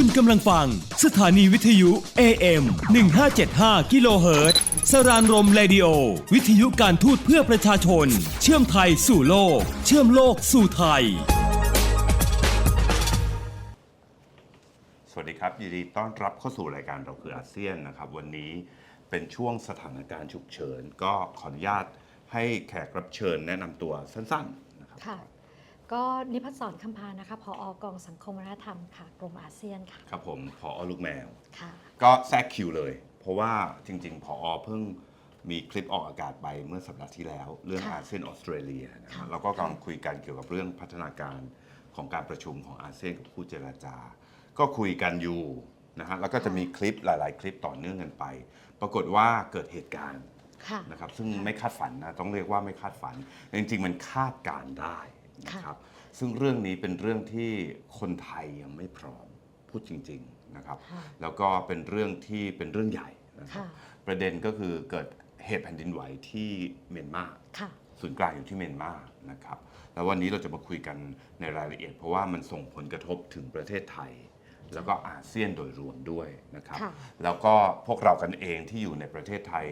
คุณกำลังฟัง สถานีวิทยุ AM 1575กิโลเฮิรตซ์สรานรมเรดิโอ วิทยุการทูตเพื่อประชาชน เชื่อมไทยสู่โลก เชื่อมโลกสู่ไทย สวัสดีครับ ยินดีต้อนรับเข้าสู่รายการเราคืออาเซียนนะครับ วันนี้เป็นช่วงสถานการณ์ฉุกเฉิน ก็ขออนุญาตให้แขกรับเชิญแนะนำตัวสั้นๆนะครับ ค่ะ ก็นิพัฒน์สอนคำพานะคะพออกองสังคมวัฒนธรรมค่ะกรมอาเซียนค่ะครับผมพอลูกแมว ค่ะ ก็แทรกคิวเลย เพราะว่าจริงๆพอเพิ่งมีคลิปออกอากาศไปเมื่อสัปดาห์ที่แล้ว เรื่องค่ะอาเซียนออสเตรเลียนะคค่ะรับเราก็กำลังคุยกันเกี่ยวกับเรื่องพัฒนาการของการประชุมของอาเซียนกับผู้เจราจา ก็คุยกันอยู่นะฮะแล้วก็จะมีคลิปหลาย ๆ คลิปต่อเนื่องกันไป ปรากฏว่าเกิดเหตุการณ์ค่ะ นะครับซึ่งไม่คาดฝันนะต้องเรียกว่าไม่คาดฝันจริง ๆ มันคาดการณ์ได้ นะครับซึ่งเรื่องนี้เป็นเรื่องที่คนไทยยังไม่พร้อมพูดจริงๆนะครับค่ะแล้วก็เป็นเรื่องที่เป็นเรื่องใหญ่นะครับค่ะประเด็นก็คือเกิดเหตุแผ่นดินไหวที่เมียนมาค่ะศูนย์กลางอยู่ที่เมียนมานะครับแล้ววันนี้เราจะมาคุยกันในรายละเอียด เพราะว่ามันส่งผลกระทบถึงประเทศไทย แล้วก็อาเซียนโดยรวมด้วยนะครับค่ะแล้วก็พวกเรากันเองที่อยู่ในประเทศไทย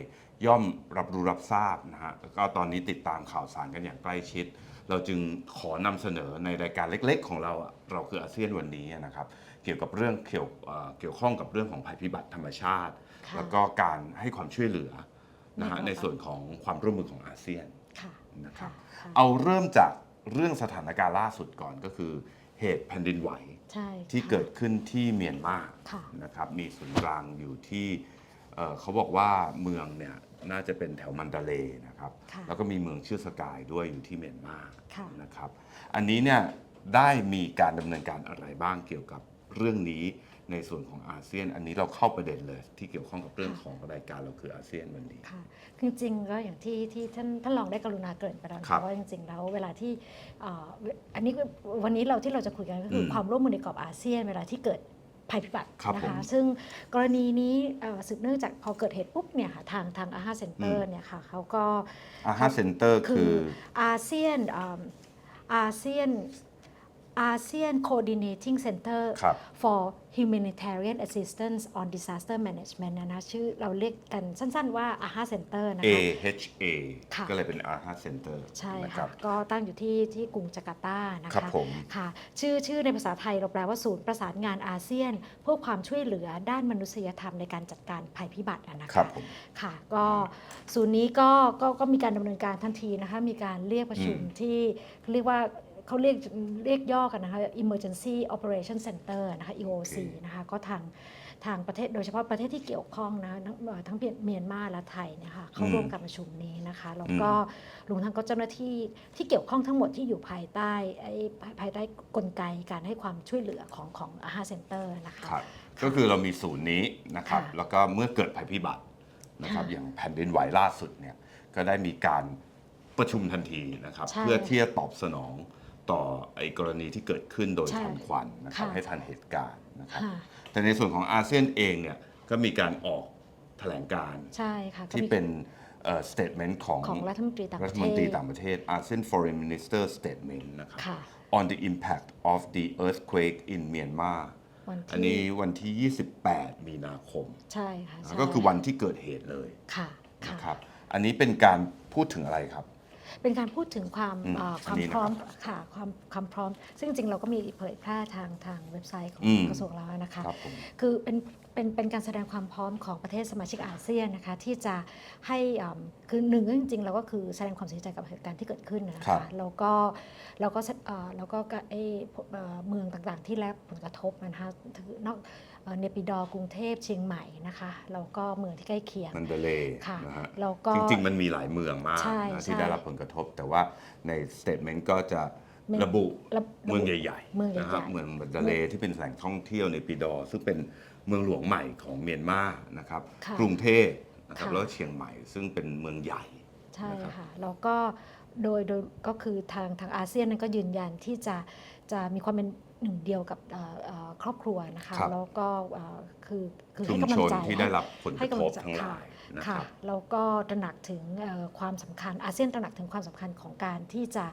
ย่อมรับรู้รับทราบนะฮะแล้วก็ตอนนี้ติดตามข่าวสารกันอย่างใกล้ชิด เราจึงขอนำเสนอในรายการเล็ก ๆ ของเราอะเราคืออาเซียนวันนี้นะครับ เกี่ยวกับเรื่องเกี่ยวเอ่อเกี่ยวข้องกับเรื่องของภัยพิบัติธรรมชาติ ค่ะแล้วก็การให้ความช่วยเหลือนะฮะในในส่วนของความร่วมมือของอาเซียนค่ะนะครับ ค่ะเอาเริ่มจากเรื่องสถานการณ์ล่าสุดก่อนก็คือ เหตุแผ่นดินไหวใช่ที่ค่ะ เกิดขึ้นที่เมียนมาค่ะ นะครับ มีศูนย์กลางอยู่ที่ เอ่อเขาบอกว่าเมืองเนี่ยน่าจะเป็นแถวมันดาเลย์นะครับ ค่ะแล้วก็มีเมืองชื่อสกายด้วยอยู่ที่เมียนมาค่ะ นะครับ อันนี้เนี่ยได้มีการดำเนินการอะไรบ้างเกี่ยวกับเรื่องนี้ในส่วนของอาเซียน อันนี้เราเข้าประเด็นเลย ที่เกี่ยวข้องกับเรื่องของรายการเราคืออาเซียนวันนี้ ค่ะคือจริงๆก็อย่างที่ที่ท่านท่านรองได้กรุณาเกริ่นไปแล้วนะครัคะบว่าจริงๆแล้วเวลาที่เอ่ออันนี้คือวันนี้เราที่เราจะคุยกันก็คืออมความร่วมมือในกรอบอาเซียน เวลาที่เกิด ภัยพิบัติครับนะผม คะซึ่งกรณีนี้เอ่อสืบเนื่องจากพอเกิดเหตุปุ๊บเนี่ยค่ะทางทางอาหาเซ็นเตออืร์มเนี่ยค่ะเขาก็ อาฮาเซ็นเตอร์คืคือออาเซียนอาเซียนอาเซียน coordinating center ครับ for humanitarian assistance on disaster management นะนะชื่อเราเรียกกันสั้นๆว่าอาหาเซ็นเตอร์นะคะ AHA ค่ะ ก็เลยเป็นอาฮาเซ็นเตอร์ใช่นะคค่ะรับก็ตั้งอยู่ที่ที่กรุงจาการ์ตานะครัคะบผม ค่ะชื่อชื่อในภาษาไทยเราแปลว่าศูนย์ประสานงานอาเซียน เพื่อความช่วยเหลือด้านมนุษยธรรมในการจัดการภัยพิบัติอะนะครัคะบผม ค่ะก็ศูนย์นี้ก็ก็ก็มีการดำเนินการทันทีนะคะมีการเรียกประชุมอืมที่เรียกว่า เขาเรียกเรียกย่อกันนะคะ Emergency Operation Center นะคะ EOC นะคะก็ทางทางประเทศโดยเฉพาะประเทศที่เกี่ยวข้องนะทั้งเอ่อทั้งเมียนมาและไทยเนะคะเข้าร่วมการประชุมนี้นะคะแล้วก็รวมทั้งก็เจ้าหน้าที่ที่เกี่ยวข้องทั้งหมดที่อยู่ภายใต้ไอ้ภายภายใต้กลไกการให้ความช่วยเหลือของของอาหาเซ็นเตอร์นะคะครับก็คือเรามีศูนย์นี้นะครับค่ะแล้วก็เมื่อเกิดภัยพิบัตินะครับค่ะอย่างแผ่นดินไหวล่าสุดเนี่ยก็ได้มีการประชุมทันทีนะครับใช่เพื่อที่จะตอบสนอง ต่อไอ้กรณีที่เกิดขึ้นโดยใช่ทันควันนะครับค่ะ ให้ทันเหตุการณ์นะครับค่ะแต่ในส่วนของอาเซียนเองเนี่ยก็มีการออกแถลงการณ์ใช่ค่ะก็ที่มีเป็นเอ่อ statement ของ ของรัฐมนตรีต่างรัปฐระมนตรีเทศต่างประเทศ ASEAN Foreign Minister Statement นะครับ ค่ะ on the impact of the earthquake in Myanmar วันอันที่นี้วันที่ 28 มีนาคมใช่ค่ะใช่ก็คือวันที่เกิดเหตุเลยค่ะค่ะ นะครับ อันนี้เป็นการพูดถึงอะไรครับ เป็นการพูดถึงความอืมเอ่อคอัวานมนี้นะพร้อมครับค่ะความความพร้อม ซึ่งจริงๆเราก็มีเผยแพร่ทางทางเว็บไซต์ของอืม กระทรวงเรานะคะ ครับผม คือเป็นเป็นเป็นการแสดงความพร้อมของประเทศสมาชิกอาเซียนนะคะที่จะให้อ่ำคือหนึ่งก็จริงๆเราก็คือแสดงความเสียใจกับเหตุการณ์ที่เกิดขึ้นนะครัคะบ แล้วก็แล้วก็เอ่อแล้วก็ไอ้เอ่อเมืองต่างๆที่ได้รับผลกระทบนะคะคือนอก เอ่อเนปิดอร์กรุงเทพเชียงใหม่นะคะแล้วก็เมืองที่ใกล้เคียงมันเดเลย์ค่ะนะฮะแล้วก็จริงๆ มันมีหลายเมืองมากใช่นะใช่ที่ได้รับผลกระทบ แต่ว่าใน statement ก็จะไม่ระบุระบุเมืองใหญ่เมืองๆใหญ่ๆนะครับเมืองมันเดเลย์ที่เป็นแหล่งท่องเที่ยวในปีดอร์ซึ่งเป็นเมืองหลวงใหม่ของเมียนมานะครับค่ะกรุงเทพนะครับค่ะแล้วก็เชียงใหม่ซึ่งเป็นเมืองใหญ่ใช่นะครับค่ะแล้วก็โดยโดยก็คือทางทางอาเซียนนั้นก็ยืนยันที่จะจะมีความเป็น หนึ่งเดียวกับเอ่อเอ่อครอบครัวนะคะครับแล้วก็เอ่อคือคือชุให้มกำลัชงนใจที่ได้รับผลกให้ระกำทลับงใจทั้งหลายนะคค่ะรับแล้วก็ตระหนักถึงเอ่อความสำคัญอาเซียนตระหนักถึงความสำคัญของการที่จะ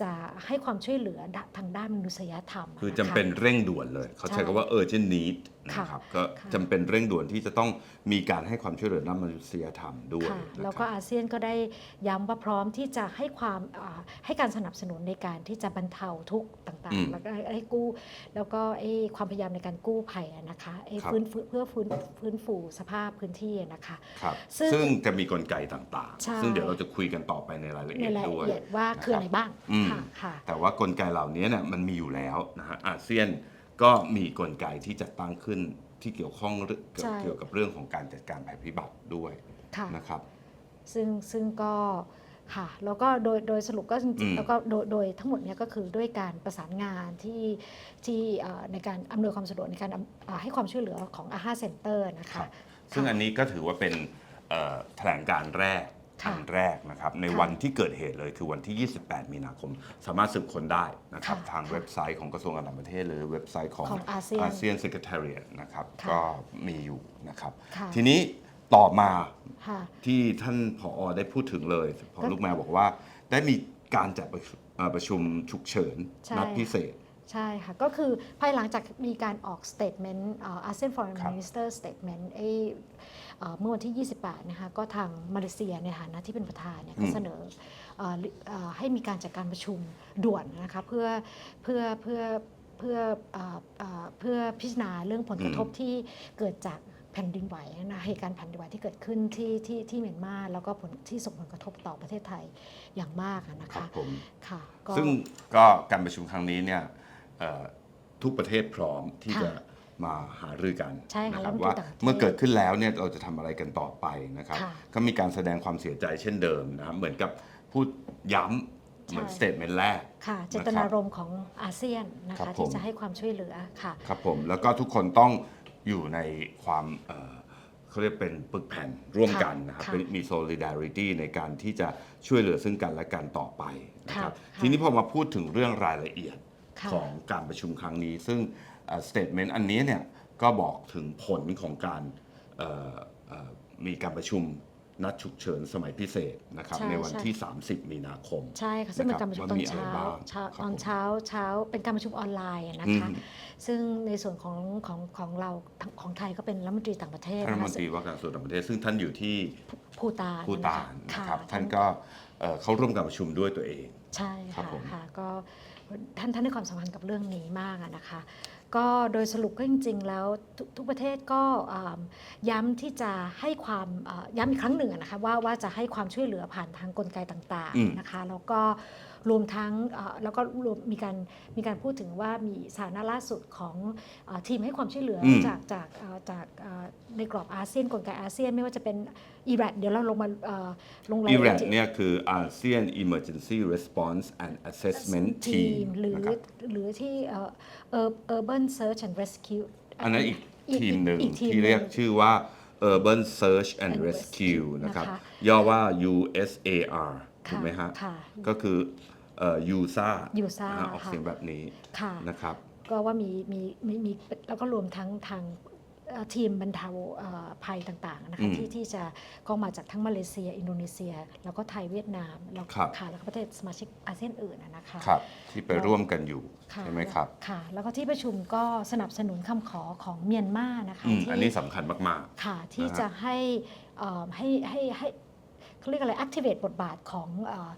จะให้ความช่วยเหลือทางด้านมนุษยธรรม คือนะะจำเป็นเร่งด่วนเลย เขาใช้คำว่า urgent need ค่ะ นะครับก็ค่ะจำเป็นเร่งด่วนที่จะต้องมีการให้ความช่วยเหลือด้านมนุษยธรรมด้วยค่ะนะแล้วคก็รับอาเซียนก็ได้ย้ำว่าพร้อมที่จะให้ความอ่าให้การสนับสนุนในการที่จะบรรเทาทุกข์ต่าอืงมๆ แล้วก็ให้กู้ แล้วก็ไอ้ความพยายามในการกู้ภัยอะนะคะไอ้ครับ ฟื้นฟูเพื่อฟื้นฟื้นฟูสภาพพื้นที่อะนะคะ ครับซึ่งซึ่งจะมีกลไกต่างใช่ ๆ ซึ่งเดี๋ยวเราจะคุยกันต่อไปในรายละในเอียดรายด้วยละเอียดว่าคืออะไรบ้างอืม ค่ะค่ะ แต่ว่ากลไกเหล่านี้เนี่ยมันมีอยู่แล้วนะฮะอาเซียน ก็มีกลไกที่จัดตั้งขึ้นที่เกี่ยวข้องเรื่องใช่ เกี่ยวกับเรื่องของการจัดการภัยพิบัติด้วยค่ะ นะครับ ซึ่งซึ่งก็ค่ะแล้วก็โดยโดยสรุปก็จอืริงมๆแล้วก็โดยโดยทั้งหมดเนี้ยก็คือด้วยการประสานงานที่ที่เอ่อในการอำนวยความสะดวกในการอำเอ่อให้ความช่วยเหลือของอาหาเซ็นเตอร์นะครัคะ บ ซึ่งอันนี้ก็ถือว่าเป็นเอ่อแถลงการแรก ค่ะอันแรกนะครับในค่ะวันที่เกิดเหตุเลยคือวันที่ 28 มีนาคม สามารถสืบค้นได้นะครับค่ะทางเว็บไซต์ของกระทรวงการต่างประเทศ หรือเว็บไซต์ของของอาเซียนอาเซียน Secretariat นะครับค่ะก็มีอยู่นะครับค่ะทีนี้ต่อมาค่ะที่ท่านผอได้พูดถึงเลยพอก็ลูกแมวบอกว่าได้มีการจัดประชุมเอ่อประชุมฉุกเฉินใช่นัดพิเศษใช่ค่ะ ก็คือภายหลังจากมีการออก statement อาเซียน foreign ครับ minister statement ไอ้ เอ่อเมื่อวันที่ 28 นะคะก็ทางมาเลเซียในฐานะที่เป็นประธานเนี่ยก็เสนอเอ่อเอ่อให้มีการจัดการประชุมด่วนนะคะเพื่อเพื่อเพื่อเพื่อเอ่อเอ่อเพื่อพิจารณาเรื่องผลกระทบที่เกิดจากแผ่นดินไหวนะเหตุการณ์แผ่นดินไหวที่เกิดขึ้นที่ที่ที่เมียนมาแล้วก็ผลที่ส่งผลกระทบต่อประเทศไทยอย่างมากอะนะครัคะบผมค่ะก็ซึ่งก็การประชุมครั้งนี้เนี่ยเอ่อทุกประเทศพร้อมที่ค่ะจะ มาหารือกันใช่ค่ะนะคแล้รัวบมันว่าต่างประเทศเมื่อเกิดขึ้นแล้วเนี่ยเราจะทำอะไรกันต่อไปนะครับ ค่ะก็มีการแสดงความเสียใจเช่นเดิมนะครับเหมือนกับพูดย้ำเหมือนใช่ สเตทเมนต์แรก ค่ะ เจนะครับตนารมณ์ของอาเซียนนะครัคะบผม ที่จะให้ความช่วยเหลือค่ะ ครับผมแล้วก็ทุกคนต้องอยู่ในความเอ่อเขาเรียกเป็นปึกแผ่นร่วมกันนะครับค่ะเป็นมี solidarity ในการที่จะช่วยเหลือซึ่งกันและกันต่อไปนะครับค่ะ ทีนี้พอมาพูดถึงเรื่องรายละเอียดค่ะ ของการประชุมครั้งนี้ ซึ่งสเตทเมนต์อันนี้เนี่ยก็บอกถึงผลของการเอ่อเอ่อมีการประชุมนัดฉุกเฉินสมัยพิเศษนะครับใช่ในวันใช่ที่ 30 มีนาคม ใช่ค่ะซึ่งเป็นนะครับการประชุมว่าตอนมีอะไรเช้าบ้างเช้าครับตอนผมเช้าเช้าเป็นการประชุมออนไลน์นะอืคะมซึ่งในส่วนของของของเราของไทยก็เป็นรัฐมนตรีต่างประเทศท่านรัฐนะมคะนตรีว่าการกระทรวงต่างประเทศ ซึ่งท่านอยู่ที่ภูตานภูตานค่ะนะครับท่านท่านก็เอ่อเข้าร่วมการประชุมด้วยตัวเอง ใช่ครับค่ะผมค่ะก็ ท่านท่านให้ความสำคัญกับเรื่องนี้มากอะนะคะ ก็โดยสรุปก็จริง ๆ แล้วทุกทุกประเทศก็อ่าย้ำที่จะให้ความอ่าย้ำอีกครั้งหนึ่งอะนะคะว่าว่าจะให้ความช่วยเหลือผ่านทางกลไกต่างอืมๆนะคะ แล้วก็ รวมทั้งอ่าแล้วก็รวมมีการมีการพูดถึงว่ามีสถานะล่าสุดของอาทีมให้ความช่วยเหลืออมจากจากอ่าจากอ่าในกรอบอาเซียนกลไกอาเซียนไม่ว่าจะเป็นอิรักเดี๋ยวเราลงมาเอ่อลงรายอิละแรเอียกดเนี่ยคือ ASEAN Emergency Response and Assessment ที Team มหรือนะครับหรือที่เอ่อ Ur- Urban Search and Rescue อันนั้นอีกทีมหนึ่งอีกทีมที่เรียกหนึ่งชื่อว่า Urban Search and and Rescue Rescue นะครับนะคะย่อว่า USAR ถูกไหมฮะ ค่ะ ก็คือเอ่อ USA USA นะฮะออกค่ะเสียงแบบนี้ค่ะนะครับ ก็ว่ามีมีมีมีแล้วก็รวมทั้งทางเอ่อทีมบรรเทาเอ่อภัยต่างๆนะอืคะมที่ที่จะก็มาจากทั้งมาเลเซีย อินโดนีเซีย แล้วก็ไทยเวียดนามแล้วครับค่ะแล้วก็ประเทศสมาชิกอาเซียนอื่นนะนะคะครับที่ไปร่วมกันอยู่ค่ะใช่ไหมครับค่ะแล้วก็ที่ประชุมก็สนับสนุนคำขอของเมียนมานะคะอืมที่อันนี้สำคัญมากค่ะที่นะฮะจะให้เอ่อให้ให้ให้ เขาเรียกอะไร activate บทบาทของเอ่อ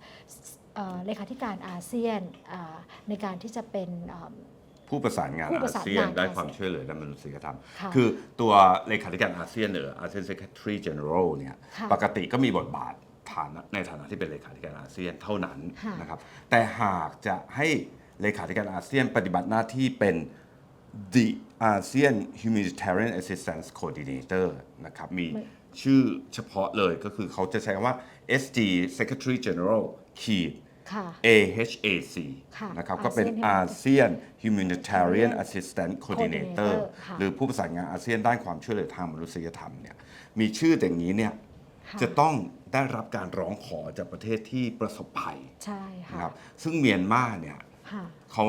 เอ่อเลขาธิการอาเซียนอ่าในการที่จะเป็นเอ่อๆผู้ประสานงานผู้ปอาระสานเซียนงานได้อาเซียนความช่วยเหลือด้านมนุษยธรรมค่ะคือตัวเลขาธิการอาเซียนหรือ ASEAN Secretary General เนี่ยค่ะปกติก็มีบทบาทฐานะในฐานะที่เป็นเลขาธิการอาเซียนเท่านั้นค่ะนะครับแต่หากจะให้เลขาธิการอาเซียนปฏิบัติหน้าที่เป็น The ASEAN Humanitarian Assistance Coordinator นะครับมีไม่ ชื่อเฉพาะเลยก็คือเขาจะใช้คำว่า SG Secretary General ขีด ค่ะ AHAC ค่ะนะครับก็เป็น ASEAN ASEAN Humanitarian Assistance Coordinator Coordinator ค่ะ หรือผู้ประสานงานอาเซียนด้านความช่วยเหลือทางมนุษยธรรมเนี่ยมีชื่ออย่างนี้เนี่ยค่ะจะต้องได้รับการร้องขอจากประเทศที่ประสบภัยใช่ค่ะนะครับซึ่งเมียนมาเนี่ย ค่ะ เขา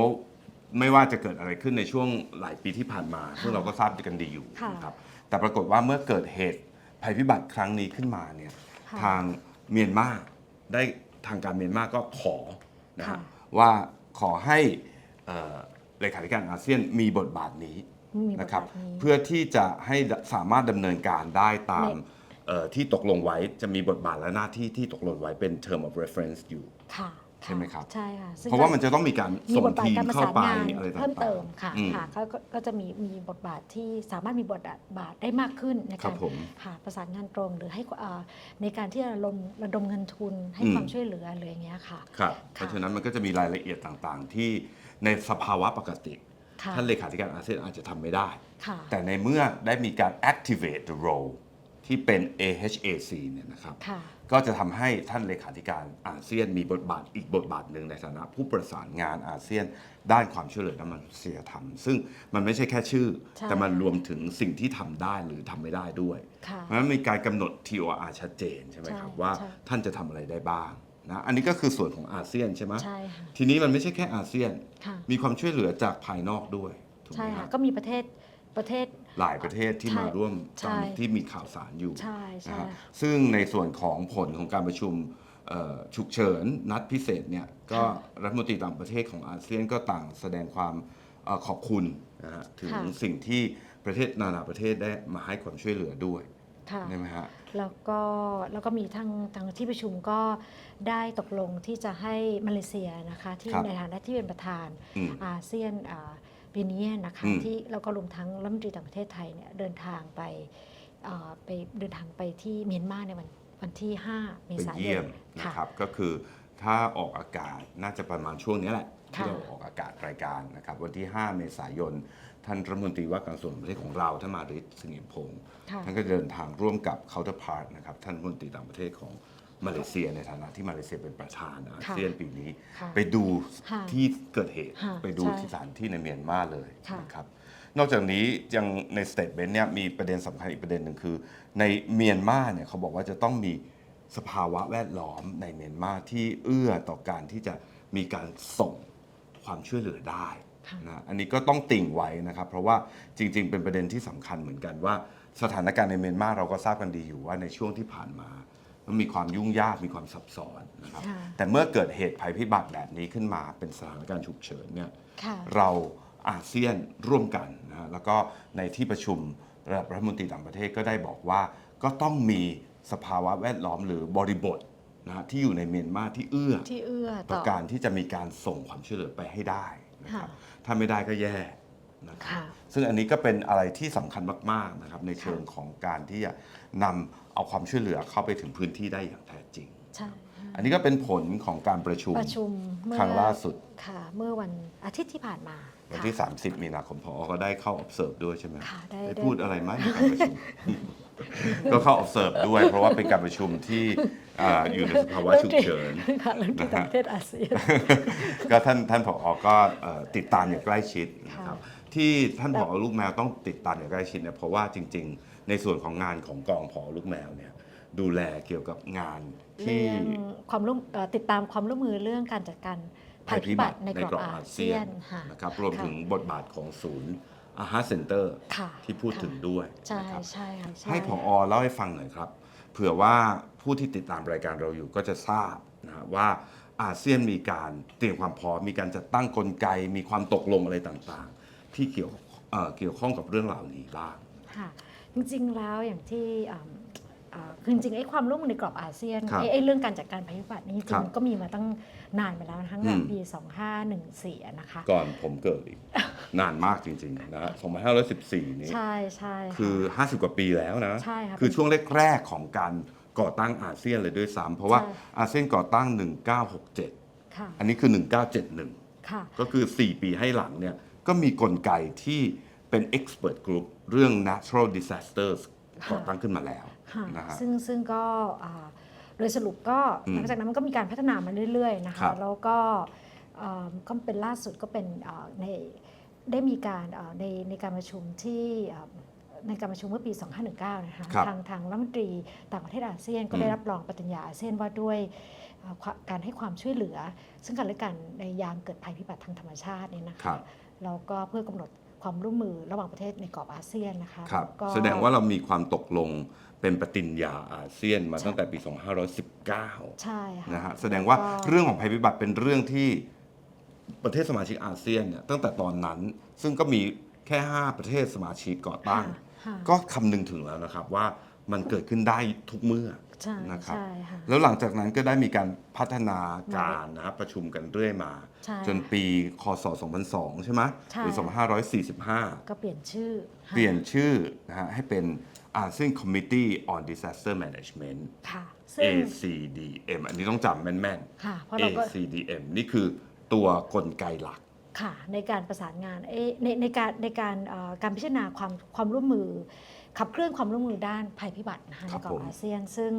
ไม่ว่าจะเกิดอะไรขึ้นในช่วงหลายปีที่ผ่านมา ซึ่งเราก็ทราบกันดีอยู่ค่ะนะครับแต่ปรากฏว่าเมื่อเกิดเหตุ ภัยพิบัติครั้งนี้ขึ้นมาเนี่ยค่ะทางเมียนมาได้ทางการเมียนมาก็ขอนะฮะค่ะ ว่าขอให้เอ่อเลขาธิการอาเซียนมีบทบาทนี้ มีบทบาทนี้นะครับเพื่อที่จะให้สามารถดำเนินการได้ตามใน เอ่อที่ตกลงไว้จะมีบทบาทและหน้าที่ที่ตกลงไว้เป็น term of reference อยู่ ค่ะ ใช่ไหมครับ ใช่ค่ะซึ่งเพราะว่ามันจะต้องมีการมีส่งบทบาททีมการประเข้าสานไปงานอะไรต่างๆ เพิ่มเติมค่ะอืม ค่ะก็ก็ก็จะมีมีบทบาทที่สามารถมีบทบาทได้มากขึ้นในครัการบผมค่ะประสานงานตรงหรือให้เอ่อในการที่จะระดมระดมเงินทุนให้อืม ความช่วยเหลือหรืออย่างเงี้ยค่ะ ครับเพราะฉะนั้นมันก็จะมีรายละเอียดต่างๆ ที่ในสภาวะปกติ ค่ะท่านเลขาธิการอาเซียนอาจจะทำไม่ได้ ค่ะ แต่ในเมื่อได้มีการ activate the role ที่เป็น AHAC เนี่ยนะครับ ค่ะ ก็จะทำให้ท่านเลขาธิการอาเซียนมีบทบาทอีกบทบาทหนึ่งในฐานะผู้ประสานงานอาเซียนด้านความช่วยเหลือด้านมนุษยธรรม ซึ่งมันไม่ใช่แค่ชื่อใช่แต่มันรวมถึงสิ่งที่ทำได้หรือทำไม่ได้ด้วยค่ะเพราะฉะนั้นมีการกำหนด TOR ชัดเจนใช่ไหมครับใช่ว่าใช่ท่านจะทำอะไรได้บ้างนะอันนี้ก็คือส่วนของอาเซียนใช่ไหมใช่ค่ะทีนี้มันไม่ใช่แค่อาเซียนค่ะมีความช่วยเหลือจากภายนอกด้วยถูกไหใช่มค่ะฮะก็มีประเทศ ประเทศ หลายประเทศที่ใช่มาร่วมใช่ตอนที่มีข่าวสารอยู่ใช่ใช่นะฮะซึ่งในส่วนของผลของการประชุมเอ่อฉุกเฉินนัดพิเศษเนี่ยก็รัฐมนตรีต่างประเทศของอาเซียนก็ต่างแสดงความเอ่อขอบคุณนะฮะถึงค่ะ สิ่งที่ประเทศนานาประเทศได้มาให้ความช่วยเหลือด้วยค่ะใช่ไหมฮะ แล้วก็แล้วก็มีทางทางที่ประชุมก็ได้ตกลงที่จะให้มาเลเซียนะคะที่ครับในฐานะที่เป็นประธานอืมอาเซียนอ่า ปีนี้นะคะอืม ที่แล้วก็รวมทั้งรัฐมนตรีต่างประเทศไทยเนี่ยเดินทางไปอ่าไปเดินทางไปที่เมียนมาในวันวันที่ 5 เมไปษายเยี่นยมนะค่ะครับก็คือถ้าออกอากาศน่าจะประมาณช่วงนี้แหละที่ค่ะเราออกอากาศรายการนะครับวันที่ 5 เมษายน ท่านรัฐมนตรีว่าการกระทรวงต่างประเทศของเราท่านมาริศสิงห์พงศ์ค่ะ ท่านก็เดินทางร่วมกับ counterpart นะครับท่านรัฐมนตรีต่างประเทศของ มาเลเซียในฐานะที่มาเลเซียเป็นประธานอาเซียนปีนี้ ค่ะไปดูค่ะที่เกิดเหตุ ค่ะไปดูใช่ที่สถานที่ในเมียนมาเลยค่ะ นะครับนอกจากนี้ยังในสเต t เ e น t เนี่ยมีประเด็นสำคัญอีกประเด็นหนึ่งคือ ในเมียนมาเนี่ยเขาบอกว่าจะต้องมีสภาวะแวดล้อมในเมียนมาที่เอื้อต่อการที่จะมีการส่งความช่วยเหลือได้ค่ะ นะอันนี้ก็ต้องติ่งไว้นะครับ เพราะว่าจริง ๆ เป็นประเด็นที่สำคัญเหมือนกันว่า สถานการณ์ในเมียนมาเราก็ทราบกันดีอยู่ว่าในช่วงที่ผ่านมา มันมีความยุ่งยากมีความซับซ้อนนะครับ ค่ะแต่เมื่อเกิดเหตุภัยพิบัติแบบนี้ขึ้นมาเป็นสถานการณ์ฉุกเฉินเนี่ยค่ะ เราอาเซียนร่วมกันนะฮะแล้วก็ในที่ประชุมระดับรัฐมนตรีต่างประเทศก็ได้บอกว่าก็ต้องมีสภาวะแวดล้อมหรือบริบทนะฮะที่อยู่ในเมียนมาที่เอื้อ ที่เอื้อต่ต่ออ การที่จะมีการส่งความช่วยเหลือไปให้ได้นะครับค่ะถ้าไม่ได้ก็แย่ นะครับค่ะซึ่งอันนี้ก็เป็นอะไรที่สำคัญมากๆนะครับในเชิงของการที่จะนำเอาความช่วยเหลือเข้าไปถึงพื้นที่ได้อย่างแท้จริงใช่อันนี้ก็เป็นผลของการประชุมประชุมเมื่อครั้งล่าสุดค่ะเมื่อวันอาทิตย์ที่ผ่านมาวันค่ะที่ 30 มีนาคมพอก็ได้เข้า observe ด้วยใช่ไหมค่ะได้ได้ได้พูดอะไรไหมในการประชุมก็เข้า observe ด้วย เพราะว่าเป็นการประชุมที่อ่าอยู่ในสภาวะฉุกเฉินค่ะรัฐมนตรีต่างประเทศอาเซียนก็ท่านท่านผอก็เอ่อติดตามอย่างใกล้ชิดนะครับ ที่ท่านผอลูกแมวต้องติดตามอย่างใกล้ชิดเนี่ยเพราะว่าจริง ๆ ในส่วนของงานของกองผอลูกแมวเนี่ยดูแลเกี่ยวกับงานที่ เรื่องความร่วมเอ่อติดตามความร่วมมือเรื่องการจัดการภัยพิบัติในกรอบอาเซียนค่ะนะครับรวมถึงบทบาทของศูนย์อาหารเซ็นเตอร์ค่ะที่พูดถึงด้วยใช่นะครับใช่ค่ะช่ให้ผอเล่าให้ฟังหน่อยครับ เผื่อว่าผู้ที่ติดตามรายการเราอยู่ก็จะทราบนะฮะว่าอาเซียนมีการเตรียมความพร้อมมีการจัดตั้งกลไกมีความตกลงอะไรต่าง ที่เกี่ยวเอ่อเกี่ยวข้องกับเรื่องเหล่านี้บ้าง ค่ะจริงๆแล้วอย่างที่อ่าอ่าคือจริงๆไอ้ความร่วมมือในกรอบอาเซียนครับไอ้ไอ้เรื่องการจัดการภัยพิบัตินี่จครัริบงๆก็มีมาตั้งนานมาแล้วนะคะตั้งอืแต่มปี 2514อะนะคะ ก่อนผมเกิดอีก นานมากจริงๆนะฮะ2514 นี้ ใช่ใช่ะ คือ 50 กว่าปีแล้วนะ ใช่ค่ะคือช่วงแรกๆของการก่อตั้งอาเซียนเลยด้วยซ้ำเพราะว่าใช่ อาเซียนก่อตั้ง 1967 ค่ะอันนี้คือ 1971 ค่ะ ก็คือ 4 ปีให้หลังเนี่ย ก็มีกลไกที่เป็น expert group เรื่อง natural disasters ค่ะก่อตั้งขึ้นมาแล้วค่ะนะฮะ ซึ่งซึ่งก็อ่าโดยสรุปก็อืมหลังจากนั้นมันก็มีการพัฒนามาเรื่อยๆนะครัคะบแล้วก็อ่าก็เป็นล่าสุดก็เป็นอ่าในได้มีการอ่าในในการประชุมที่อ่าในการประชุมเมื่อปี 2519 นะคะครับทางทางรัฐมนตรีต่างประเทศอาเซียนก็อืม ได้รับรองปฏิญญาอาเซียนว่าด้วยอ่าความการให้ความช่วยเหลือ ซึ่งกันและกันในยามเกิดภัยพิบัติทางธรรมชาติเนี่ยนะครัคะ บ แล้วก็เพื่อกำหนดความร่วมมือระหว่างประเทศในกรอบอาเซียนนะคะครับก็แสดงว่าเรามีความตกลงเป็นปฏิญญาอาเซียนมาใช่ตั้งแต่ปี 2519 ใช่ค่ะนะฮะแสดงว่าก็เรื่องของภัยพิบัติเป็นเรื่องที่ประเทศสมาชิกอาเซียนเนี่ยตั้งแต่ตอนนั้นซึ่งก็มีแค่ 5 ประเทศสมาชิกก่อตั้งค่ะค่ะก็คำนึงถึงแล้วนะครับว่ามันเกิดขึ้นได้ทุกเมื่อ ใช่นะครับ ใช่ค่ะ แล้วหลังจากนั้นก็ได้มีการพัฒนาการนะครับประชุมกันเรื่อยมา ใช่จนปีคศ 2002 ใช่ไหมใช่ หรือ 2545 ก็เปลี่ยนชื่อค่ะเปลี่ยนชื่อนะฮะให้เป็น ASEAN Committee on Disaster Management ค่ะซึ่ง ACDM อันนี้ต้องจำแม่นค่ะ เพๆราะเราก็ ACDM นี่คือตัวกลไกหลัก ค่ะในการประสานงานเอ้ในในการในการเอ่อการพิจารณาความความร่วมมือ ขับเคลื่อนความร่วมมือด้านภัยพิบัตินะคะคในรับกรอผบมอาเซียน ซึ่ง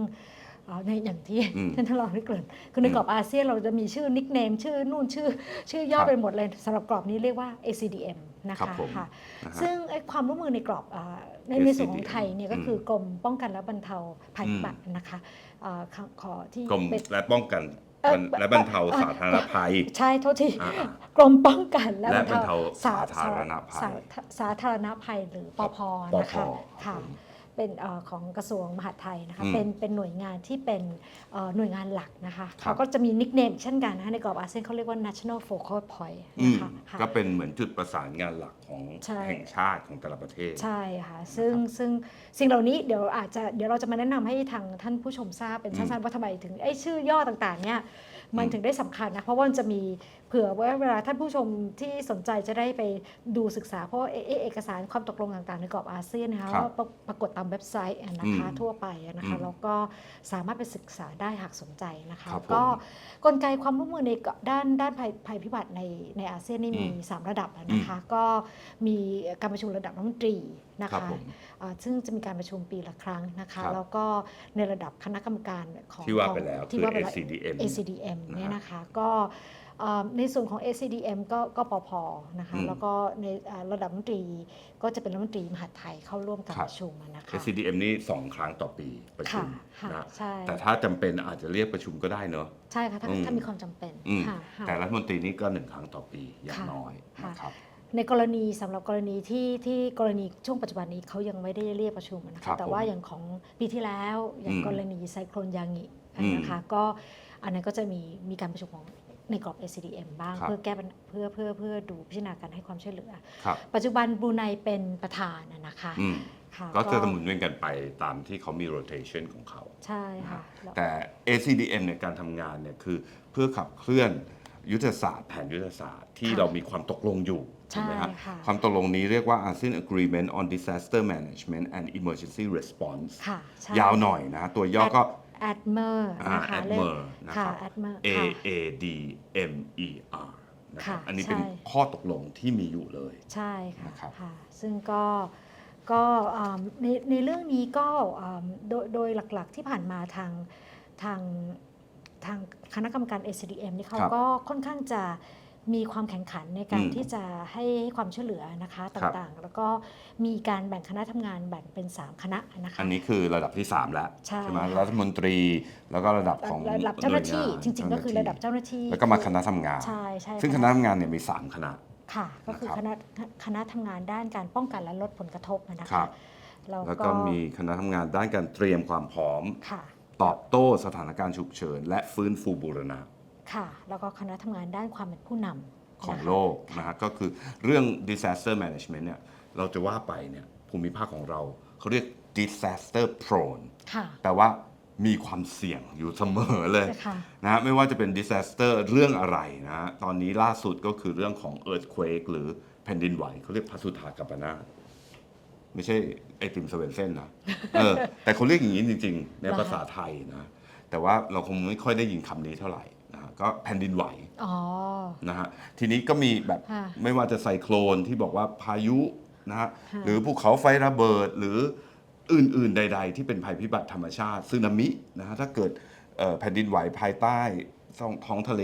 เอ่อในอย่างที่อืมท่านท่านรองได้เกริ่นคือในกรอบอาเซียนเราจะมีชื่อนิกเนมชื่อนู่นชื่อ ชื่อย่อครับไปหมดเลยสำหรับกรอบนี้เรียกว่า ACDM นะครัคะบผมค่ะนะฮะซึ่งไอ้ความร่วมมือในกรอบอ่าในในส่วนของไทยเนี่ยก็อืมคือกรมป้องกันและบรรเทาภัยพิบัตินะคะเอ่อขอขอที่กรมเป็นและป้องกัน เอ่อและบรรเทาสาธารณภัย ใช่โทษทีอ่ากรมป้องกันและและบรรเทาสาธารณภัยสาสาธารณภัยหรือปพปนะคะภค่ะผม เป็นเอ่อของกระทรวงมหาดไทยนะคะอืมเป็นเป็นหน่วยงานที่เป็นเอ่อหน่วยงานหลักนะคะครับเขาก็จะมีนิกเนมเช่นกันนะคะในกรอบอาเซียนเขาเรียกว่า national focal point อืนะมคะค่ะก็เป็นเหมือนจุดประสานงานหลักของใช่แห่งชาติของแต่ละประเทศ ใช่ค่ะซึ่งซึ่งสิ่งเหล่านี้เดี๋ยวอาจจะเดี๋ยวเราจะมาแนะนำให้ทางท่านผู้ชมทราบเป็นสั้นๆว่าทำไมถึงไอ้ชื่อย่อต่างๆเนี่ยมันอืมถึงได้สำคัญนะเพราะว่ามันจะมี เผื่อว่าเวลาท่านผู้ชมที่สนใจจะได้ไปดูศึกษา เพราะว่าเอเอเอกสารความตกลงต่างๆ ในกรอบอาเซียนนะคะครับว่าปรปรากฏตามเว็บไซต์อะนะคะอืมทั่วไปอะนะคะอืมแล้วก็สามารถไปศึกษาได้หากสนใจนะคะครับผมก็กลไกความร่วมมือในด้านด้านภัยภัยพิบัติในในอาเซียนนี่มีอืม3ระดับอะนะคะก็มีการประชุมระดับรัฐมนตรีนะครัคะบผมอ่าซึ่งจะมีการประชุมปีละครั้งนะครัคะบแล้วก็ในระดับคณะกรรมการของที่ว่าของไปแล้วที่คือว่าไปแล้ว ACDM ACDM นะฮะเนี่ยนะคะก็อ่า ในส่วนของ ACDM ก็ก็ปพนะคะอืมแล้วก็ในอ่าระดับรัฐมนตรี ก็จะเป็นรัฐมนตรีมหาดไทยเข้าร่วมการครับประชุมอะนะคะ ACDM นี่สองครั้งต่อปีประชุค่ะมค่ะนะใช่แต่ถ้าจำเป็นอาจจะเรียกประชุมก็ได้เนอะใช่ค่ะ ถ้าอืมถ้ามีความจำเป็นอืมค่ะค่ะแต่รัฐมนตรีนี่ก็หนึ่งครั้งต่อปีอย่างค่ะน้อยค่ะนะครับในกรณีสำหรับกรณีที่ที่กรณีช่วงปัจจุบันนี้เขายังไม่ได้เรียกประชุมนะครัคะบแต่ว่าผมอย่างของปีที่แล้วอย่างอืมกรณีไซโคลนยางิอืมนะคะก็อันนั้นก็จะมีมีการประชุมของ ในกรอบ ACDM บ้าง ครับ เพื่อแก้ปัญเพื่อเพื่อเพื่อดูพิจารณาการให้ความช่วยเหลือ ครับ ปัจจุบันบรูไนเป็นประธานนะนะคะอืม ค่ะก็จะหมุนเวียนกันไปตามที่เขามี rotation ของเขา ใช่ค่ะแล้วแต่ ACDM ในยการทำงานเนี่ยคือเพื่อขับเคลื่อนยุทธศาสตร์ แผนยุทธศาสตร์ที่ค่ะเรามีความตกลงอยู่ใช่ถูกไหมฮะค่ะความตกลงนี้เรียกว่า ASEAN Agreement on Disaster Management and Emergency Response ค่ะใช่ ยาวหน่อยนะ ตัวย่อก็ แอดเมอร์อ่านะคะ ADMER นะคค่ะรับแอดเมอร์ A ค่ะ A D M E R นะครับค่ะอันนี้เป็นใช่ข้อตกลงที่มีอยู่เลยใช่ค่ะนะครับค่ะซึ่งก็ก็อ่าในในเรื่องนี้ก็อ่าโดยโดยหลักๆที่ผ่านมาทางทางทางคณะกรรมการ ACDM นี่เขาครับก็ค่อนข้างจะ มีความแข่งขันในการอืมที่จะให้ความช่วยเหลือนะคะครับต่างๆ แล้วก็มีการแบ่งคณะทำงานแบ่งเป็น 3 คณะนะคะอันนี้คือระดับที่ 3 แล้วใช่ไหมค่ะรัฐมนตรีแล้วก็ระดับของระดับเจ้าหน้าที่วยจริง ๆ ก็คือระดับเจ้าหน้าที่ แล้วก็มาคณะทำงานใช่ใช่ซึ่งคณะทำงานเนี่ยมี 3 คณะค่ะก็คือนะครับคณะคณะทำงานด้านการป้องกันและลดผลกระทบนะครัคะบแล้วแล้วก็ก็มีคณะทำงานด้านการเตรียมความพร้อมค่ะตอบโต้สถานการณ์ฉุกเฉิน และฟื้นฟูบูรณะ ค่ะ แล้วก็คณะทำงานด้านความเป็นผู้นำของนะคะโลกนะฮะก็คือเรื่อง disaster management เนี่ยเราจะว่าไปเนี่ยภูมิภาคของเราเขาเรียก disaster prone ค่ะแปลว่ามีความเสี่ยงอยู่เสมอเลยค่ะนะฮะไม่ว่าจะเป็น disaster เรื่องอะไรนะฮะตอนนี้ล่าสุดก็คือเรื่องของ earthquake หรือแผ่นดินไหวเขาเรียกพัสุธากัปนาตไม่ใช่ไอติมสเวนเซ่นนะเออแต่เขาเรียกอย่างนี้จริง ๆ ในเหรอคะภาษาไทยนะ แต่ว่าเราคงไม่ค่อยได้ยินคำนี้เท่าไหร่ นะฮะก็แผ่นดินไหวอ๋อ นะฮะทีนี้ก็มีแบบค่ะไม่ว่าจะไซโคลนที่บอกว่าพายุนะฮะค่ะ หรือภูเขาไฟระเบิดหรืออื่นๆใด ๆ ที่เป็นภัยพิบัติธรรมชาติสึนามินะฮะถ้าเกิดเอ่อแผ่นดินไหวภายใต้ท้องท้องทะเล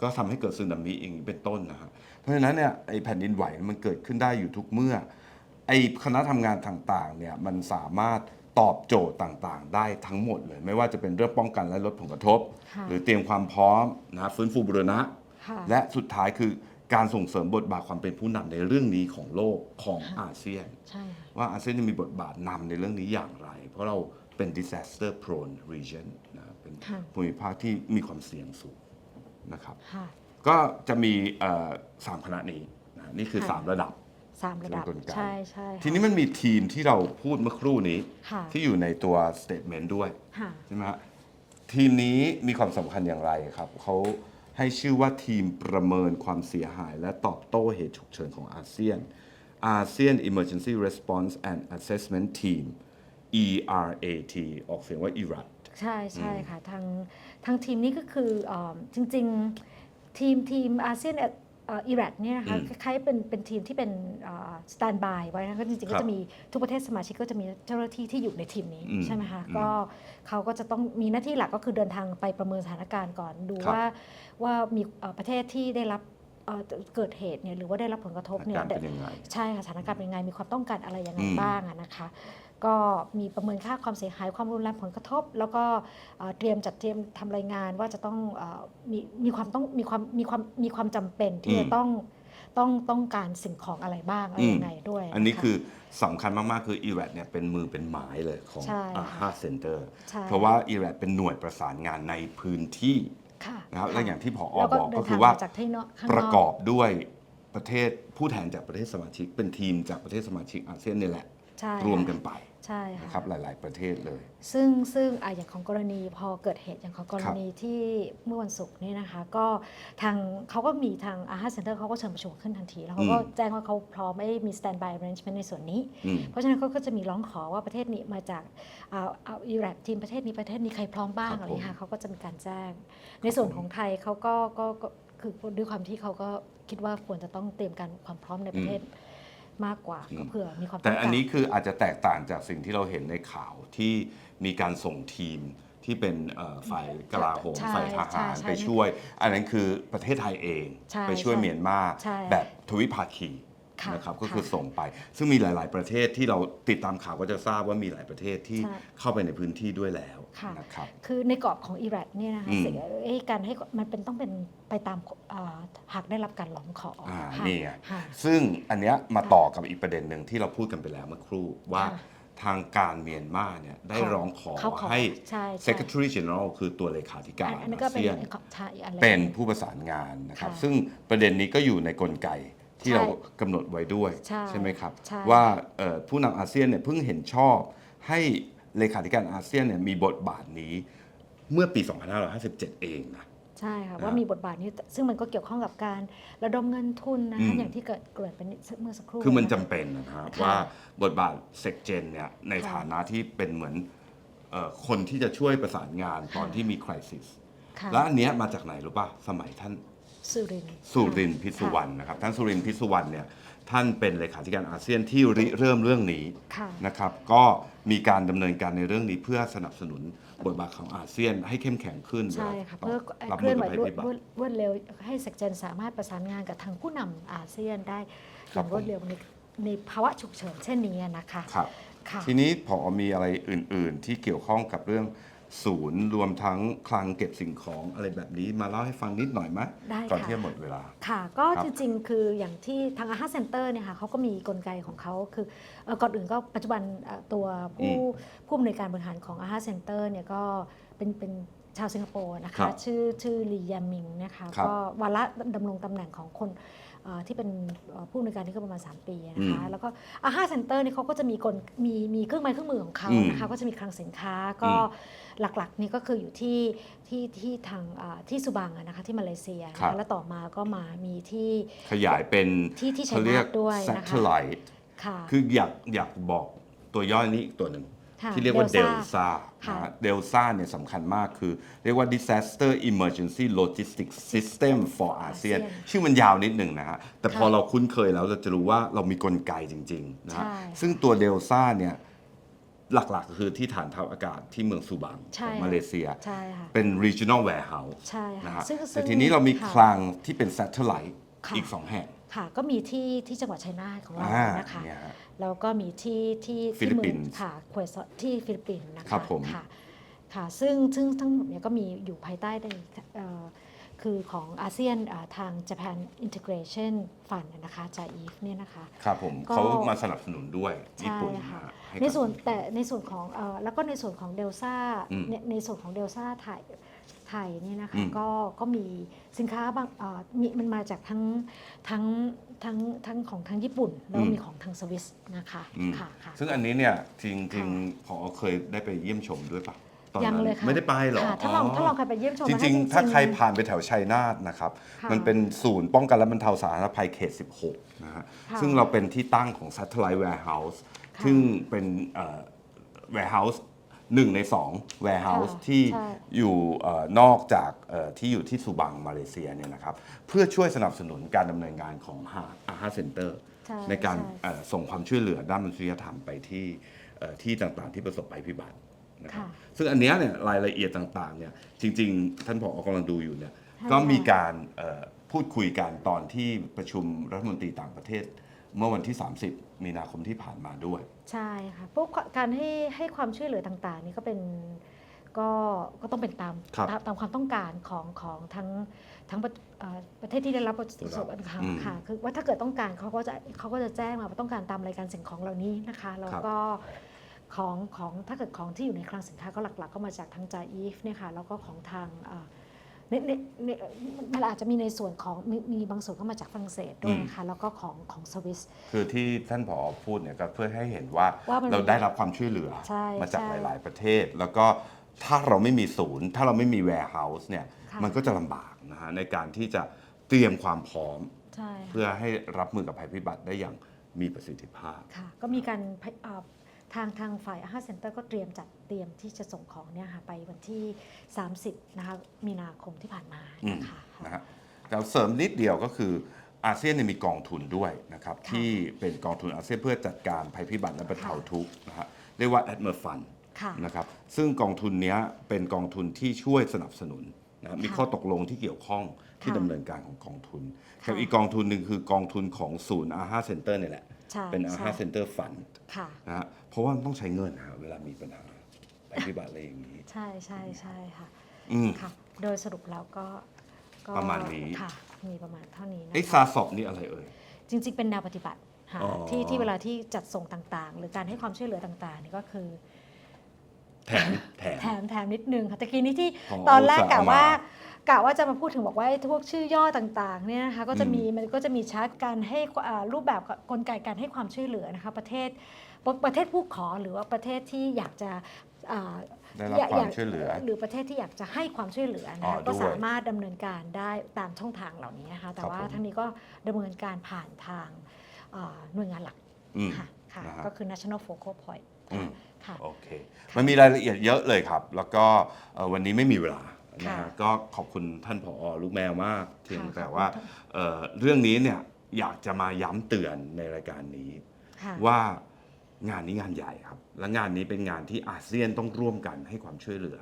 ก็ทำให้เกิดสึนามิอย่างนี้เป็นต้นนะฮะเพราะฉะนั้นเนี่ยไอ้แผ่นดินไหวมันเกิดขึ้นได้อยู่ทุกเมื่อ ไอ้คณะทำงานต่างๆเนี่ยมันสามารถ ตอบโจทย์ต่างๆ ได้ทั้งหมดเลย ไม่ว่าจะเป็นเรื่องป้องกันและลดผลกระทบค่ะหรือเตรียมความพร้อมนะฮะฟื้นฟูบูรณะค่ะและสุดท้ายคือการส่งเสริมบทบาทความเป็นผู้นำในเรื่องนี้ของโลกของอาเซียนใช่ว่าอาเซียนจะมีบทบาทนำในเรื่องนี้อย่างไร เพราะเราเป็น disaster prone region นะเป็นค่ะภูมิภาคที่มีความเสี่ยงสูงนะครับค่ะก็จะมีเอ่อสามคณะนี้นะนี่คือค่ะ3ระดับ สามระดับ เป็นกลไก ใช่ใช่ค่ะทีนี้มันมีทีมที่เราพูดเมื่อครู่นี้ ค่ะ ที่อยู่ในตัว statement ด้วย ค่ะ ใช่ไหมฮะทีมนี้มีความสำคัญอย่างไรครับ เขาให้ชื่อว่าทีมประเมินความเสียหาย และตอบโต้เหตุฉุกเฉินของอาเซียน ASEAN Emergency Response and Assessment Team ERAT ออกเสียงว่า ERAT ใช่ใช่ค่ะทางทางทีมนี้ก็คือเออจริง ๆ ทีมทีมอาเซียน อิรักเนี่ยนะคะอืมคล้ายๆเป็นเป็นทีมที่เป็นสแตนบายไว้นะคะก็จริงๆครัก็บจะมีทุกประเทศสมาชิกก็จะมีเจ้าหน้าที่ที่อยู่ในทีมนี้อืมใช่ไหมคะอืมก็เขาก็จะต้องมีหน้าที่หลักก็คือเดินทางไปประเมินสถานการณ์ก่อนดูครับว่าว่ามีเอ่อประเทศที่ได้รับเอ่อเกิดเหตุเนี่ยหรือว่าได้รับผลกระทบอาเนี่ยการเป็นยังไงใช่ค่ะสถานการณ์เป็นยังไงมีความต้องการอะไรยังไงอืมบ้างอะนะคะ ก็มีประเมินค่าความเสียหายความรุนแรงผลกระทบ แล้วก็เอ่อเตรียมจัดเตรียมทำรายงานว่าจะต้องเออมีมีความต้องมีความมีความมีความจำเป็นที่อืมจะต้องต้องต้องการสิ่งของอะไรบ้างอะไรอืมยังไงด้วย อันนี้ะะคือสำคัญมาก ๆ คือ ERAT เนี่ยเป็นมือเป็นหมายเลยของใช่ค่ะ AHA Center ใช่เพราะว่า ERAT เป็นหน่วยประสานงานในพื้นที่ค่ะนะครับและอย่างที่ผอแล้วบอกเดิก็นคืทางอว่ามาจากที่นอกข้างประนกออกบด้วยประเทศผู้แทนจากประเทศสมาชิก เป็นทีมจากประเทศสมาชิกอาเซียนนี่แหละใช่รวมค่ะกันไป ใช่นะคค่ะรับหลาย ๆ ประเทศเลย ซึ่งซึ่งอะอย่างของกรณีพอเกิดเหตุอย่างของกรครับณีที่เมื่อวันศุกร์นี่นะคะ ก็ทางเขาก็มีทางอาหารเซ็นเตอร์เขาก็เชิญประชุมขึ้นทันที แล้วเขาก็อืม แจ้งว่าเขาพร้อมไม่มี stand by arrangement ในส่วนนี้ อืม เพราะฉะนั้นเขาก็จะมีร้องขอว่าประเทศนี้มาจากอ่าเอาอิรักทีมประเทศนี้ประเทศนี้ใครพร้อมบ้างครับอะไรอย่างเงี้ยผมค่ะเขาก็จะมีการแจ้ง ในส่วนของไทยเขาก็ก็ก็คือด้วยความที่เขาก็คิดว่าควรจะต้องเตรียมการความพร้อมในประเทศ มากกว่าก็เผื่อมีความแต่งการอันนี้คืออาจจะแตกต่างจากสิ่งที่เราเห็นในข่าวที่มีการส่งทีมที่เป็นเอ่อฝ่ายกลาโหมใช่ฝ่ายทหารใช่ใช่ไปช่วย อันนั้นคือประเทศไทยเองใช่ไปช่วยใช่เมียนมาใช่แบบทวิภาคีค่ะ นะครับก็คือค่ะส่งไป ซึ่งมีหลาย ๆ ประเทศที่เราติดตามข่าวก็จะทราบว่ามีหลายประเทศที่ใช่ เข้าไปในพื้นที่ด้วยแล้วค่ะนะครับ คือในกรอบของอิรักเนี่ยนะคะอืมสิ่งเอ้ยการให้มันเป็นต้องเป็นไปตามอ่าหากได้รับการร้องขออาค่ะนี่ไงค่ะ ซึ่งอันเนี้ยมาต่อกับอีกประเด็นหนึ่งที่เราพูดกันไปแล้วเมื่อครู่ว่าค่ะทางการเมียนมาเนี่ยได้ค่ะร้องขอเขาขอให้ ใช่ใช่ Secretary General คือตัวเลขาธิการอันนี้ก็อาเป็นเซียนใช่อีกอันเลยเป็นผู้ประสานงานนะครับ ค่ะซึ่งประเด็นนี้ก็อยู่ในกลไก ที่ใช่เรากำหนดไว้ด้วยใช่ไหมครับ ใช่ ว่าเอ่อผู้นำอาเซียนเนี่ยเพิ่งเห็นชอบ ให้เลขาธิการอาเซียนเนี่ยมีบทบาทนี้เมื่อปี 2557 เองนะ ใช่ค่ะนะว่ามีบทบาทนี้ซึ่งมันก็เกี่ยวข้องกับการระดมเงินทุนนะอืคะม อย่างที่เกิดเกิดเป็นเมื่อสักครู่ คือมันนะจำคะเป็นนะครับค่ะว่าบทบาทเซกเจนเนี่ยในค่ะฐานะที่เป็นเหมือนเอ่อคนที่จะช่วยประสานงานตอนค่ะ ที่มีคริสิส ค่ะ และอันเนี้ยมาจากไหนรู้ป่ะ สมัยท่าน สุรินทร์สุรินทร์พิสุวรรณนะครับท่านสุรินทร์พิสุวรรณเนี่ยท่านเป็นเลขาธิการอาเซียนที่ริเริ่มเรื่องนี้ค่ะ นะครับ ก็มีการดำเนินการในเรื่องนี้เพื่อสนับสนุนบทบาทของอาเซียนให้เข้มแข็งขึ้นใช่ค่ะต่เพื่อรับเคมืลื่ออนไหวกับภัยรวดพิบัรวติดรวดเร็วให้เซกเจนสามารถประสานงานกับทางผู้นำอาเซียนได้อครับย่างรวดเร็วในในภาวะฉุกเฉินเช่นนี้นะคะครับ ค่ะ ทีนี้พอมีอะไรอื่น ๆ ที่เกี่ยวข้องกับเรื่อง ศูนย์รวมทั้งคลังเก็บสิ่งของอะไรแบบนี้มาเล่าให้ฟังนิดหน่อยไหมได้ก่อนค่ะที่จะหมดเวลา ค่ะ ก็ครับจริงๆ คืออย่างที่ทางอาหารเซ็นเตอร์เนี่ยค่ะเขาก็มีกลไกของเขาคือเอ่อก่อนอื่นก็ปัจจุบันเอ่อตัวผู้อืมผู้อำนวยการบริหารของอาหารเซ็นเตอร์เนี่ยก็เป็นเป็นชาวสิงคโปร์นะครัคะ บชื่อชื่อลียามิงนะคะครับก็วาระดำรงตำแหน่งของคน เอ่อที่เป็นเอ่อผู้อำนวยการที่ก็ประมาณ 3 ปีนะคะอืมแล้วก็อาหารเซ็นเตอร์เนี่ยเขาก็จะมีกลมีมีเครื่องไม้เครื่องมือของเขาอืมนะคะก็จะมีคลังสินค้าก็อืมหลักๆนี่ก็คืออยู่ที่ที่ที่ทางอ่าที่สุบังอะนะคะที่มาเลเซียนะครัคะบแล้วต่อมาก็มามีที่ขยายเป็นที่ที่ชัยเขาเรียกนาทด้วยนะคะ satellite ค่ะ คืออยากอยากบอกตัวย่อยนี้อีกตัวหนึ่งค่ะ ที่เรียกว่าเดล Delta ซ่าค่ะเดลซ่าเนี่ยสำคัญมากคือ เรียกว่า disaster emergency logistics system for ASEAN ชื่อมันยาวนิดหนึ่งนะฮะ แต่พอค่ะเราคุ้นเคยแล้วเราจะรู้ว่าเรามีกลไกจริงๆนะฮะใช่ซึ่งตัวเดลซ่าเนี่ยหลักๆก็คือที่ฐานทัพอากาศที่เมืองซูบังใช่ของค่ะมาเลเซียใช่ค่ะเป็น regional warehouse ใช่นะค่ะฮะซึ่งแต่ซึ่งทีนี้เรามีค่ะคลังที่เป็น satellite ค่ะอีกสองแห่ง ค่ะก็มีที่ที่จังหวัดชัยนาทของเราอ่านะคะเนี่ยฮะ แล้วก็มีที่ที่ฟิลิปปินส์ที่เมืองค่ะควยซอที่ฟิลิปปินส์นะคะครับผม ค่ะค่ะซึ่งซึ่งทั้งหมดเนี่ยก็มีอยู่ภายใต้ในเอ่อคือของอาเซียนอ่าทาง Japan Integration Fund นะคะจาอีฟเนี่ยนะคะ ครับผมก็เขามาสนับสนุนด้วยญี่ใช่ปุ่นค่ะ นะฮะให้ในส่วนกับแต่ในส่วนของเอ่อแล้วก็ในส่วนของเดลซ่าอืม ในในส่วนของเดลซ่าไทย ไทยเนี่ยนะอืคะมก็ก็มีสินค้าบางเอ่อมีมันมาจากทั้งทั้งทั้งทั้งของทางญี่ปุ่น แล้วก็มีของทางสวิสนะคะอืมค่ะค่ะซึ่งอันนี้เนี่ยจริงค่ะๆพอเคยได้ไปเยี่ยมชมด้วยปะตอนยังนั้นเลยค่ะไม่ได้ไปเหรอค่ะถ้าลองถ้าลองใครไปเยี่ยมชมจนะคะริงๆ ถ้าใครๆผ่านไปแถวชัยนาทนะครับค่ะมันเป็นศูนย์ป้องกันและบรรเทาสาธารณภัยเขต 16 นะฮะค่ะซึ่งเราเป็นที่ตั้งของ Satellite Warehouse ค่ะซึ่งเป็นเอ่อ warehouse หนึ่งในสอง warehouse ค่ะที่ใช่ อยู่เอ่อนอกจากเอ่อที่อยู่ที่สุบังมาเลเซียเนี่ยนะครับเพื่อช่วยสนับสนุนการดำเนินงานของอาฮาเซ็นเตอร์ใช่ ในการใช่เอ่อส่งความช่วยเหลือด้านมนุษยธรรมไปที่เอ่อที่ต่างๆที่ประสบภัยพิบัตินะครับค่ะซึ่งอันเนี้ยเนี่ยรายละเอียดต่างๆเนี่ยจริงๆ ท่านผอกำลังดูอยู่เนี่ยใช่ก็มีค่ะการเอ่อพูดคุยกันตอนที่ประชุมรัฐมนตรีต่างประเทศ เมื่อวันที่ 30 มีนาคมที่ผ่านมาด้วย ใช่ค่ะพวกการให้ให้ความช่วยเหลือต่างๆ นี่ก็เป็นก็ก็ต้องเป็นตามครับตามตามความต้องการของของทั้งทั้งประเอ่อประเทศที่ได้รับประสบค่ะอืมค่ะคือว่าถ้าเกิดต้องการเขาก็จะเขาก็จะแจ้งมาว่าต้องการตามรายการสิ่งของเหล่านี้นะคะแล้วก็ของของถ้าเกิดของที่อยู่ในคลังสินค้าก็หลักๆ ก็มาจากทางจาอีฟเนี่ยค่ะแล้วก็ของทางเอ่อ ในในในมันอาจจะมีในส่วนของมีมีบางส่วนก็มาจากฝรั่งเศสด้วยนะคะแล้วก็ของของสวิส คือที่ท่านผอพูดเนี่ยก็เพื่อให้เห็นว่าว่ามันเราได้รับความช่วยเหลือใช่มาจากใช่หลาย ๆ ประเทศ แล้วก็ถ้าเราไม่มีศูนย์ ถ้าเราไม่มี warehouse เนี่ยค่ะ มันก็จะลำบากนะฮะในการที่จะเตรียมความพร้อม ใช่ค่ะ เพื่อให้รับมือกับภัยพิบัติได้อย่างมีประสิทธิภาพ ค่ะก็มีการพยเอ่อ ทางทางฝ่ายอาหารเซ็นเตอร์ก็เตรียมจัดเตรียมที่จะส่งของเนี่ยค่ะไปวันที่ 30 นะคะมีนาคมที่ผ่านมานะคะนะฮะแต่เสริมนิดเดียวก็คืออาเซียนเนี่ยมีกองทุนด้วยนะครับค่ะที่เป็นกองทุนอาเซียนเพื่อจัดการภัยพิบัติและบรรเทาทุกข์นะฮะเรียกว่า a d m e r Fund ค่ะนะครับซึ่งกองทุนเนี้ยเป็นกองทุนที่ช่วยสนับสนุนนะมีค่ะข้อตกลงที่เกี่ยวข้องที่ค่ะดำเนินการของกองทุนค่ะกับอีกกองทุนหนึ่งคือกองทุนของศูนย์อาหาเซ็นเตอร์นี่ยแหละ ใช่เป็นอาใช่หาเซ็นเตอร์ฟันค่ะ นะฮะเพราะว่ามันต้องใช้เงินนะฮะเวลามีปัญหาภัยพิบัติอะไรอย่างนี้ ใช่ใช่ใช่ค่ะ อืม ค่ะ โดยสรุปแล้วก็ก็ประมาณนี้ ค่ะ มีประมาณเท่านี้นะไอ้คะซาสอบนี่อะไรเอ่ย จริงๆ เป็นแนวปฏิบัติค่ะอ๋อ ที่ที่เวลาที่จัดส่งต่างๆ หรือการให้ความช่วยเหลือต่างๆนี่ก็คือ แถมแถม แถมแถมนิดนึงค่ะตะกี้นี้ที่ของตอนแรกอุตกะสาหว่ามา กะว่าจะมาพูดถึงบอกว่าไอ้พวกชื่อย่อต่างๆเนี่ยนะคะก็จะมีมันก็จะมีชาร์ตการให้อ่ารูปแบบกลไกการให้ความช่วยเหลือนะคะประเทศประประเทศผู้ขอหรือว่าประเทศที่อยากจะอ่าได้รับอยกความยกช่วยเหลือ หรือประเทศที่อยากจะให้ความช่วยเหลือนะอ๋คะอก็ด้วยสามารถดำเนินการได้ตามช่องทางเหล่านี้นะคะแต่ครับว่าผมทั้งนี้ก็ดำเนินการผ่านทางอ่าหน่วยงานหลักอืมค่ะค่ะนะฮะก็คือ national focal point อืมค่ะโอเค มันมีรายละเอียดเยอะเลยครับ แล้วก็เอ่อวันนี้ไม่มีเวลา นะค่ะฮะก็ขอบคุณท่านผอลูกแมวมากเพียงค่ะแต่ขอบคุณว่าค่ะเอ่อเรื่องนี้เนี่ยอยากจะมาย้ำเตือนในรายการนี้ ค่ะว่างานนี้งานใหญ่ครับ และงานนี้เป็นงานที่อาเซียนต้องร่วมกันให้ความช่วยเหลือ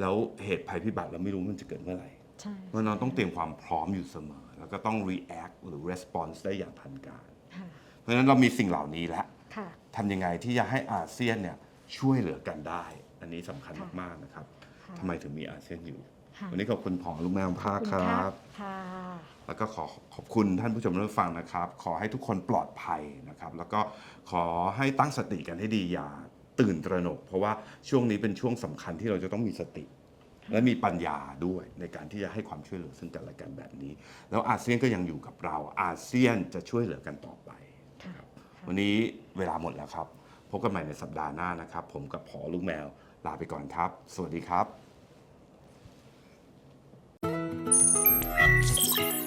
แล้วเหตุภัยพิบัติเราไม่รู้มันจะเกิดเมื่อไหร่ใช่เพราะฉะนั้นต้องเตรียมความพร้อมอยู่เสมอ แล้วก็ต้อง react หรือ response ได้อย่างทันการ ค่ะเพราะฉะนั้นเรามีสิ่งเหล่านี้แล้ว ค่ะ ทำยังไงที่จะให้อาเซียนเนี่ยช่วยเหลือกันได้ อันนี้สำคัญค่ะ มาก ๆ นะครับค่ะ ทำไมถึงมีอาเซียนอยู่ ค่ะวันนี้ขอบคุณผอลูกแมวภาคขอบคคุณรับ ค่ะ แล้วก็ขอขอบคุณท่านผู้ชมท่านผู้ฟังนะครับ ขอให้ทุกคนปลอดภัยนะครับ แล้วก็ขอให้ตั้งสติกันให้ดีอย่าตื่นตระหนก เพราะว่าช่วงนี้เป็นช่วงสำคัญที่เราจะต้องมีสติ และมีปัญญาด้วยในการที่จะให้ความช่วยเหลือซึ่งกันและกันแบบนี้ แล้วอาเซียนก็ยังอยู่กับเรา อาเซียนจะช่วยเหลือกันต่อไป ค่ะวันนี้เวลาหมดแล้วครับ พบกันใหม่ในสัปดาห์หน้านะครับ ผมกับผอลูกแมวลาไปก่อนครับ สวัสดีครับ Thank you.